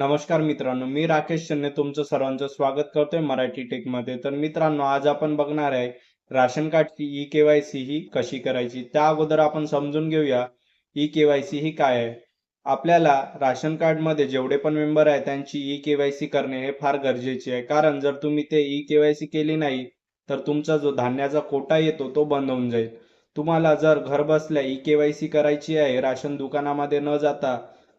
नमस्कार मित्रांनो मी राकेश शन्ने तुमचं सर्वांचं स्वागत करतोय मराठी टेकमध्ये. तर मित्रांनो आज आपण बघणार आहे राशन कार्डची ई केवायसी ही कशी करायची? त्या अगोदर आपण समजून घेऊया ई केवायसी ही काय आहे? आपल्याला राशन कार्डमध्ये जेवढे पण मेंबर आहे त्यांची ई केवायसी करणे हे फार गरजेचे आहे. कारण जर तुम्ही ते ई केवायसी केली नाही तर तुमचा जो धान्याचा कोटा येतो तो बंद होऊन जाईल. तुम्हाला जर घर बसल्या ई केवायसी करायची आहे राशन दुकानामध्ये न जाता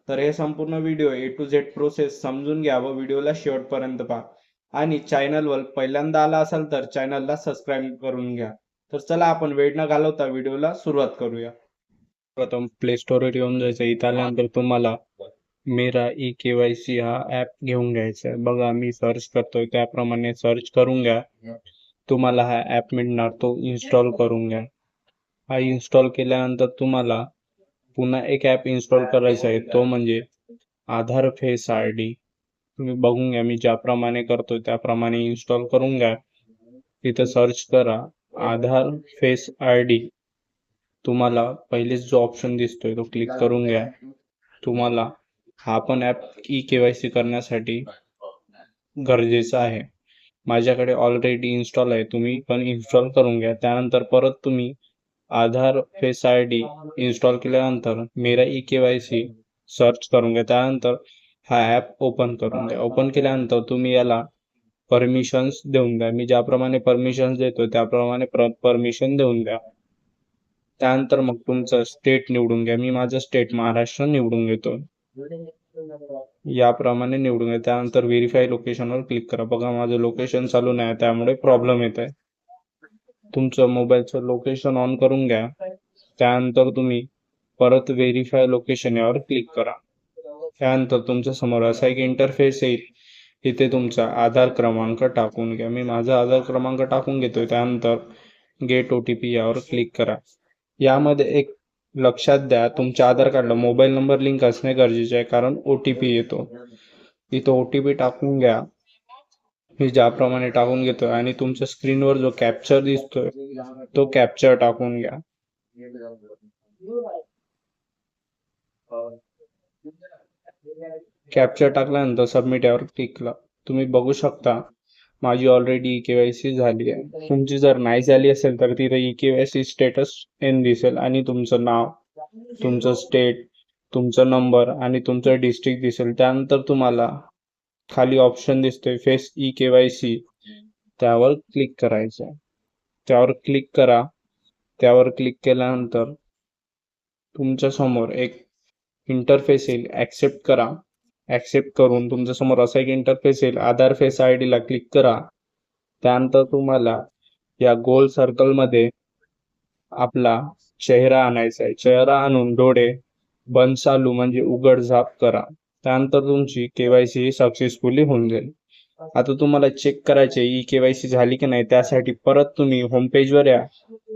तर हे संपूर्ण video A to Z process समजून घ्या व व्हिडिओला शेवटपर्यंत पहा. आणि चॅनलवर पहिल्यांदा आला असाल तर चॅनलला सबस्क्राईब करून घ्या. तर चला आपण वेळ न घालवता व्हिडिओला सुरुवात करूया. प्रथम प्ले स्टोरवर येऊन जायचं. इथं आल्यानंतर तुम्हाला Mera E K Y C हा ॲप घेऊन घ्यायचा आहे. बघा मी सर्च करतोय. त्याप्रमाणे सर्च करून घ्या. तुम्हाला हा ॲप मिळणार. तो इन्स्टॉल करून घ्या. हा इन्स्टॉल केल्यानंतर तुम्हाला पुन्हा एक ॲप इन्स्टॉल करायचा आहे. तो म्हणजे आधार फेस आय डी. तुम्ही बघून घ्या. मी ज्याप्रमाणे करतोय त्याप्रमाणे इन्स्टॉल करून घ्या. तिथं सर्च करा. Aadhaar face I D. तुम्हाला पहिलेच जो ऑप्शन दिसतोय तो क्लिक करून घ्या. तुम्हाला हा पण ॲप ई केवायसी करण्यासाठी गरजेचा आहे. माझ्याकडे ऑलरेडी इन्स्टॉल आहे. तुम्ही पण इन्स्टॉल करून घ्या. त्यानंतर परत तुम्ही Aadhaar face I D install केल्यानंतर Mera E K Y C search करून घ्या. त्यानंतर हा ॲप ओपन करून द्या ओपन केल्यानंतर तुम्ही याला परमिशन्स देऊन द्या मी ज्याप्रमाणे परमिशन्स देतो त्याप्रमाणे परमिशन देऊन द्या त्यानंतर मग तुमचं स्टेट निवडून घ्या. मी माझं स्टेट महाराष्ट्र निवडून घेतो याप्रमाणे निवडून घ्या. त्यानंतर व्हेरीफाय लोकेशनवर क्लिक करा. बघा माझं लोकेशन चालू नाही त्यामुळे प्रॉब्लेम येत आहे. तुमचं मोबाईलचं लोकेशन ऑन करून घ्या. त्यानंतर तुम्ही परत व्हेरीफाय लोकेशन यावर क्लिक करा. त्यानंतर तुमच्यासमोर असा एक इंटरफेस येईल. इथे तुमचा आधार क्रमांक टाकून घ्या. मी माझा आधार क्रमांक टाकून घेतोय. त्यानंतर गेट ओ टी पी यावर क्लिक करा. यामध्ये एक लक्षात द्या तुमच्या आधार कार्डला मोबाईल नंबर लिंक असणे गरजेचे आहे कारण ओ टी पी येतो. इथं ओ टी पी टाकून घ्या. मी ज्याप्रमाणे टाकून घेतोय आणि तुमच्या स्क्रीनवर जो कॅप्चर दिसतोय तो कॅप्चर टाकून घ्या. कॅप्चर टाकल्यानंतर सबमिट यावर क्लिक करा. तुम्ही बघू शकता माझी ऑलरेडी ई केवायसी झाली आहे. तुमची जर नाही झाली असेल तर तिथे ई केवायसी स्टेटस एन दिसेल आणि तुमचं नाव तुमचं स्टेट तुमचा नंबर आणि तुमचं डिस्ट्रिक्ट दिसेल. त्यानंतर तुम्हाला खाली ऑप्शन दिसतोय फेस ई केवायसी त्यावर क्लिक करायचं आहे त्यावर क्लिक करा. त्यावर क्लिक केल्यानंतर तुमच्यासमोर एक इंटरफेस येईल. ॲक्सेप्ट करा. ॲक्सेप्ट करून तुमच्यासमोर असा एक इंटरफेस येईल. आधार फेस आय डीला क्लिक करा. त्यानंतर तुम्हाला या गोल सर्कलमध्ये आपला चेहरा आणायचा आहे. चेहरा आणून डोळे बंद चालू म्हणजे उघड झाप करा. त्यानंतर तुमची केवायसी सक्सेसफुली होऊन जाईल. आता तुम्हाला चेक करायचे ई केवायसी झाली की नाही त्यासाठी परत तुम्ही होम पेजवर या.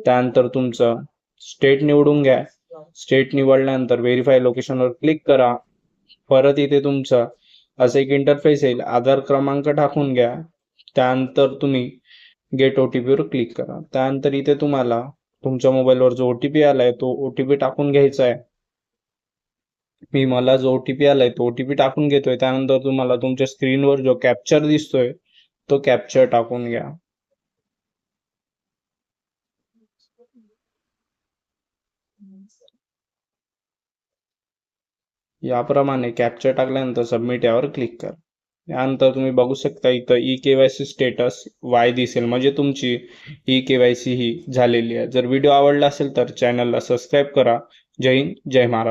त्यानंतर तुमचं स्टेट निवडून घ्या. स्टेट निवडल्यानंतर व्हेरीफाय लोकेशनवर क्लिक करा. परत इथे तुमचा असं एक इंटरफेस येईल आधार क्रमांक टाकून घ्या. त्यानंतर तुम्ही गेट ओ टी पीवर क्लिक करा. त्यानंतर इथे तुम्हाला तुमच्या मोबाईलवर जो ओ टी पी आलाय तो ओ टी पी टाकून घ्यायचा आहे. मी मला जो ओ टी पी आलाय तो ओ टी पी टाकून घेतोय. त्यानंतर तुम्हाला तुमच्या स्क्रीनवर जो कॅप्चर दिसतोय तो कॅप्चर टाकून घ्या. याप्रमाणे कॅप्चर टाकल्यानंतर सबमिट यावर क्लिक करा. यानंतर तुम्ही बघू शकता इथं E K Y C status Y दिसेल. म्हणजे तुमची ई के वाय सी ही झालेली आहे. जर व्हिडिओ आवडला असेल तर चॅनलला सबस्क्राईब करा. जय हिंद जय महाराष्ट्र.